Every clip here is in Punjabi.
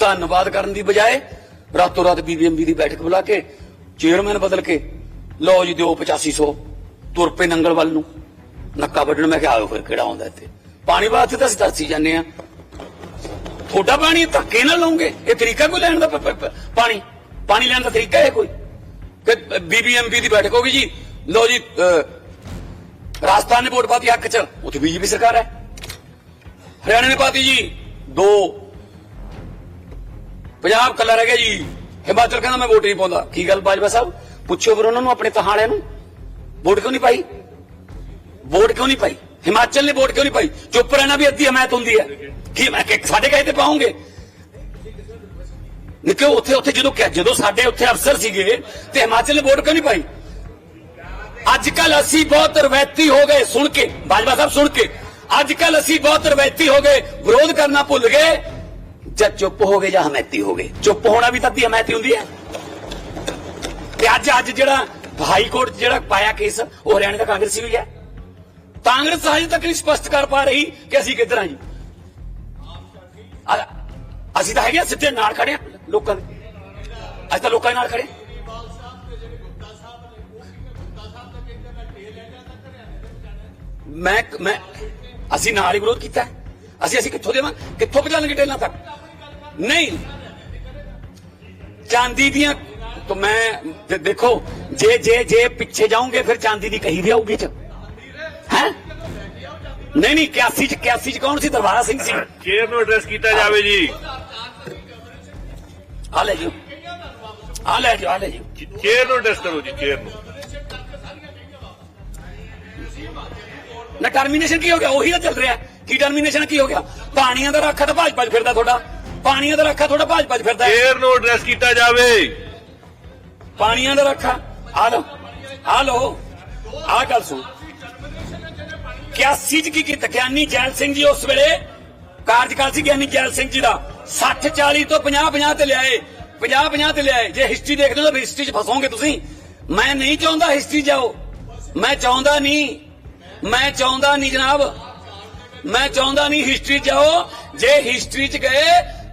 ਧੰਨਵਾਦ ਕਰਨ ਦੀ ਬਜਾਏ ਰਾਤੋਂ ਰਾਤ ਬੀਬੀਐਮਬੀ ਦੀ ਬੈਠਕ ਬੁਲਾ ਕੇ ਚੇਅਰਮੈਨ ਬਦਲ ਕੇ, ਲਓ ਜੀ ਦਿਓ 8500 ਤੁਰ ਪਏ ਨੰਗਲ ਵੱਲ ਨੂੰ। ਨੱਕਾ ਵੱਢਣ ਮੈਂ ਕਿਹਾ ਆਓ ਫਿਰ ਕਿਹੜਾ ਆਉਂਦਾ ਇੱਥੇ। ਪਾਣੀ ਵਾਸਤੇ ਤਾਂ ਅਸੀਂ ਤਰਸੀ ਜਾਂਦੇ ਆ ਤੁਹਾਡਾ ਪਾਣੀ ਧੱਕੇ ਨਾਲ ਲਓਗੇ ਇਹ ਤਰੀਕਾ ਕੋਈ ਲੈਣ ਦਾ ਪਾਣੀ? ਪਾਣੀ ਲੈਣ ਦਾ ਤਰੀਕਾ ਹੈ ਕੋਈ? ਕਿ ਬੀਬੀਐਮਬੀ ਦੀ ਬੈਠਕ ਹੋ ਗਈ ਜੀ। ਲਓ ਜੀ ਰਾਜਸਥਾਨ ਨੇ ਵੋਟ ਪਾਤੀ ਹੱਕ ਚ। ਉੱਥੇ ਬੀਜੇਪੀ ਸਰਕਾਰ ਹੈ। ਹਰਿਆਣਾ ਨੇ ਪਾਤੀ ਜੀ। ਦੋ ਪੰਜਾਬ ਕੱਲਾ ਰਹਿ ਗਿਆ ਜੀ। ਹਿਮਾਚਲ ਕਹਿੰਦਾ ਮੈਂ ਵੋਟ ਨਹੀਂ ਪਾਉਂਦਾ। ਕੀ ਗੱਲ ਬਾਜਵਾ ਸਾਹਿਬ? ਪੁੱਛੋ ਫਿਰ ਉਹਨਾਂ ਨੂੰ ਆਪਣੇ ਤਹਾਲਿਆਂ ਨੂੰ। ਵੋਟ ਕਿਉਂ ਨਹੀਂ ਪਾਈ? ਵੋਟ ਕਿਉਂ ਨਹੀਂ ਪਾਈ? ਹਿਮਾਚਲ ਨੇ ਵੋਟ ਕਿਉਂ ਨਹੀਂ ਪਾਈ? ਚੁੱਪ ਰਹਿਣਾ ਵੀ ਅੱਧੀ ਹਮਾਇਤ ਹੁੰਦੀ ਹੈ। ਕੀ ਮੈਂ ਸਾਡੇ ਕਹੇ ਤੇ ਪਾਉਂਗੇ? ਨਿੱਕੇ, ਉੱਥੇ ਉੱਥੇ ਜਦੋਂ ਜਦੋਂ ਸਾਡੇ ਉੱਥੇ ਅਫਸਰ ਸੀਗੇ ਤੇ ਹਿਮਾਚਲ ਨੇ ਵੋਟ ਕਿਉਂ ਨਹੀਂ ਪਾਈ? ਅੱਜ ਕੱਲ ਅਸੀਂ ਬਹੁਤ ਰਵੈਤੀ ਹੋ ਗਏ। ਸੁਣ ਕੇ ਬਾਜਵਾ ਸਾਹਿਬ ਸੁਣ ਕੇ। ਅੱਜ ਕੱਲ ਅਸੀਂ ਬਹੁਤ ਰਵੈਤੀ ਹੋ ਗਏ। ਵਿਰੋਧ ਕਰਨਾ ਭੁੱਲ ਗਏ। ਜਾਂ ਚੁੱਪ ਹੋ ਗਏ ਜਾਂ ਹਮੈਤੀ ਹੋ ਗਏ ਚੁੱਪ ਹੋਣਾ ਵੀ ਤਾਂ ਦੀ ਹਮੈਤੀ ਹੁੰਦੀ ਹੈ। ਤੇ ਅੱਜ ਅੱਜ ਜਿਹੜਾ ਹਾਈ ਕੋਰਟ ਜਿਹੜਾ ਪਾਇਆ ਕੇਸ ਉਹ ਹਰਿਆਣਾ ਦਾ ਕਾਂਗਰਸੀ ਵੀ ਹੈ। ਕਾਂਗਰਸ ਹਜੇ ਤੱਕ ਨਹੀਂ ਸਪਸ਼ਟ ਕਰ ਪਾ ਰਹੀ ਕਿ ਅਸੀਂ ਕਿੱਧਰ ਹਾਂ ਜੀ। ਅਸੀਂ ਤਾਂ ਹੈਗੇ ਆ, ਸਿੱਧੇ ਨਾਲ ਖੜੇ ਆ ਲੋਕਾਂ ਦੇ। ਅੱਜ ਤਾਂ ਲੋਕਾਂ ਦੇ ਨਾਲ ਖੜੇ ਮੈਂ ਮੈਂ ਅਸੀਂ ਨਾਲ ਹੀ ਵਿਰੋਧ ਕੀਤਾ। ਅਸੀਂ ਅਸੀਂ ਕਿੱਥੋਂ ਦੇਵਾਂ? ਕਿੱਥੋਂ ਪਹੁੰਚਾਣਗੇ ਟੇਲਾਂ ਤੱਕ? ਨਹੀਂ। ਚਾਂਦੀ ਦੀਆਂ ਤਾਂ ਮੈਂ ਦੇਖੋ ਜੇ ਜੇ ਜੇ ਪਿੱਛੇ ਜਾਓਗੇ ਫਿਰ ਚਾਂਦੀ ਦੀ ਕਹੀ ਵੀ ਆਊਗੀ ਚ। ਹੈ? ਨਹੀਂ ਨਹੀਂ 81 ਚ 81 ਚ ਕੌਣ ਸੀ? ਦਰਬਾਰਾ ਸਿੰਘ ਸੀ। ਚੇਅਰ ਨੂੰ ਐਡਰੈਸ ਕੀਤਾ ਜਾਵੇ ਜੀ। ਆ ਲੈ ਜੀ ਆ ਲੈ ਜੀ ਆ ਲੈ ਜੀ ਚੇਅਰ ਨੂੰ ਐਡਰੈਸ ਕਰੋ ਜੀ ਚੇਅਰ ਨੂੰ। ਨਾ ਟਰਮੀਨੇਸ਼ਨ ਕੀ ਹੋ ਗਿਆ? ਉਹੀ ਤਾਂ ਚੱਲ ਰਿਹਾ। ਕੀ ਟਰਮੀਨੇਸ਼ਨ ਕੀ ਹੋ ਗਿਆ? ਪਾਣੀਆਂ ਦਾ ਰੱਖਾ ਤਾਂ ਭਾਜ ਭਾਜ ਫਿਰਦਾ ਤੁਹਾਡਾ। ਪਾਣੀਆਂ ਦਾ ਰੱਖਾ ਤੁਹਾਡਾ ਭਾਜ ਭਾਜ ਫਿਰਦਾ ਹੈ। ਨੂੰ ਐਡਰੈਸ ਕੀਤਾ ਜਾਵੇ। ਪਾਣੀਆਂ ਦਾ ਰੱਖਾ। ਆ ਲੋ ਆ ਲੋ ਆ ਗੱਲ ਸੁਣ। 81 ਚ ਕੀ ਕੀਤਾ? ਗਿਆਨੀ ਜੈਲ ਸਿੰਘ ਜੀ ਉਸ ਵੇਲੇ ਕਾਰਜਕਾਲ ਸੀ ਗਿਆਨੀ ਜੈਲ ਸਿੰਘ ਜੀ ਦਾ। 60 40 ਤੋਂ 50 50 ਤੇ ਲਿਆਏ। 50 50 ਤੇ ਲਿਆਏ। ਜੇ ਹਿਸਟਰੀ ਦੇਖਦੇ ਹੋ ਤਾਂ ਹਿਸਟਰੀ ਚ ਫਸੋਗੇ ਤੁਸੀਂ। ਮੈਂ ਨਹੀਂ ਚਾਹੁੰਦਾ ਹਿਸਟਰੀ ਜਾਓ। ਮੈਂ ਚਾਹੁੰਦਾ ਨਹੀਂ। ਮੈਂ ਚਾਹੁੰਦਾ ਨਹੀਂ ਜਨਾਬ। ਮੈਂ ਚਾਹੁੰਦਾ ਨਹੀਂ ਹਿਸਟਰੀ ਜਾਓ। ਜੇ ਹਿਸਟਰੀ ਚ ਗਏ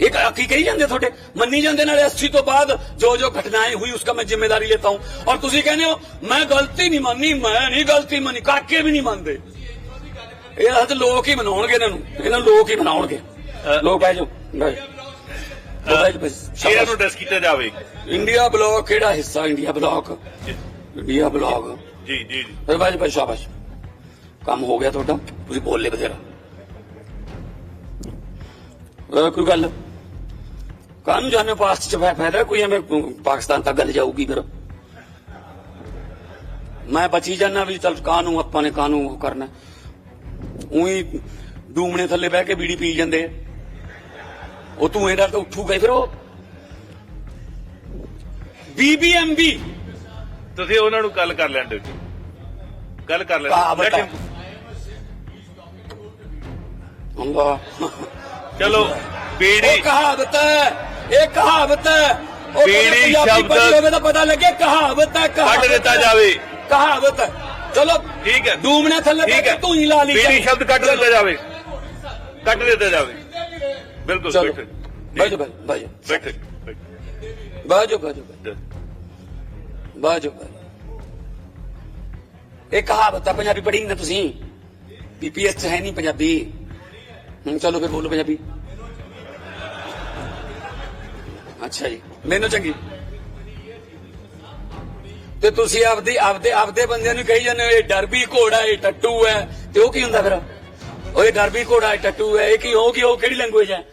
ਇਹ की ਕਹੀ ਜਾਂਦੇ ਤੁਹਾਡੇ? मनी जाते नाले अस्सी तो बाद जो जो घटनाएं हुई उसका मैं जिम्मेदारी लेता हूं और तुम कहने हो मैं गलती नहीं मानी मैं नहीं गलती मानी काके भी नहीं मानते ਇਹ ਤਾਂ ਲੋਕ ਹੀ ਮਨਾਉਣਗੇ ਇਹਨਾਂ ਨੂੰ ਇਹਨਾਂ ਲੋਕ ਹੀ ਮਨਾਉਣਗੇ। ਲੋਕ ਬਹਿ ਜਾਓ ਸ਼ੇਅਰ ਨੂੰ ਡਿਸ ਕੀਤਾ ਜਾਵੇ? ਇੰਡੀਆ ਬਲੌਕ ਕਿਹੜਾ ਹਿੱਸਾ? India bloc. India bloc. ਜੀ ਜੀ ਜੀ। ਬਾਈ ਬਾਈ ਕੰਮ ਹੋ ਗਿਆ ਤੁਹਾਡਾ। ਤੁਸੀਂ ਬੋਲ ਬੋਲੇ ਬਥੇਰਾ। ਕੋਈ ਗੱਲ? ਕਾਨੂੰ ਜਾਣੇ ਪਾਸਟ ਚ ਫਾਇਦਾ ਕੋਈ ਐਵੇਂ ਪਾਕਿਸਤਾਨ ਤੱਕ ਗੱਲ ਜਾਊਗੀ ਫਿਰ। ਮੈਂ ਬਚੀ ਜਾਣਾ ਵੀ ਚਲ ਕਾਨੂੰ ਆਪਾਂ ਨੇ ਕਾਨੂੰ ਕਰਨਾ। ਉਹੀ ਡੂਮਣੇ ਥੱਲੇ ਬਹਿ ਕੇ ਬੀੜੀ ਪੀ ਜਾਂਦੇ। ਉਹ ਤੂੰ ਇਹਦਾ ਤਾਂ ਉੱਠੂਗਾ ਹੀ ਫਿਰ ਉਹ। ਬੀਬੀਐਮਬੀ ਤੁਸੀਂ ਉਹਨਾਂ ਨੂੰ ਗੱਲ ਕਰ ਲੈਣ ਦਿਓ ਜੀ। ਗੱਲ ਕਰ ਲੈਣ ਅੱਲਾ। ਚਲੋ ਬੀੜੀ। ਕਹਾਵਤ ਹੈ। ਇਹ ਕਹਾਵਤ ਹੈ। ਉਹ ਬੀੜੀ ਸ਼ਬਦ- ਹੋਵੇ ਤਾਂ ਪਤਾ ਲੱਗੇ ਕਹਾਵਤ ਹੈ ਕਹਾਵਤ ਕੱਢ ਦਿੱਤਾ ਹੈ। ਜਾਵੇ। ਕਹਾਵਤ ਹੈ। ਚਲੋ ਠੀਕ ਹੈ। ਡੂਮਣੇ ਥੱਲੇ ਠੀਕ ਹੈ। ਤੂੰ ਹੀ ਲਾ ਲਈ ਬੀੜੀ ਸ਼ਬਦ ਕੱਢ ਦਿੱਤਾ ਜਾਵੇ। ਕੱਢ ਦਿੱਤਾ ਜਾਵੇ। ਬਿਲਕੁਲ ਚਲੋ। ਬੈਠੋ। ਬਾਜੋ ਬਾਜੋ ਬਾਜੋ ਬੈਠੋ ਬਾਜੋ ਬਾਜੋ ਬਾਜੋ ਇਹ ਕਹਾਵਤ ਹੈ ਪੰਜਾਬੀ ਪੜ੍ਹੀ ਨਾ ਤੁਸੀਂ। ਪੀਪੀਐਸ ਚ ਹੈ ਨਹੀਂ ਪੰਜਾਬੀ। ਹੁਣ ਚਲੋ ਫਿਰ ਬੋਲੋ ਪੰਜਾਬੀ। ਅੱਛਾ ਜੀ, ਮੈਨੂੰ ਚੰਗੀ। ਤੇ ਤੁਸੀਂ ਆਪਦੀ, ਆਪਦੇ ਆਪਦੇ ਬੰਦਿਆਂ ਨੂੰ ਕਹੀ ਜਾਂਦੇ ਹੋ, ਇਹ ਡਰਬੀ ਘੋੜਾ ਇਹ ਟੱਟੂ ਹੈ ਤੇ ਉਹ ਕੀ ਹੁੰਦਾ ਫਿਰ? ਉਹ ਇਹ ਡਰਬੀ ਘੋੜਾ ਇਹ ਟੱਟੂ ਹੈ ਇਹ ਕੀ, ਉਹ ਕੀ, ਉਹ ਕਿਹੜੀ ਲੈਂਗੁਏਜ ਹੈ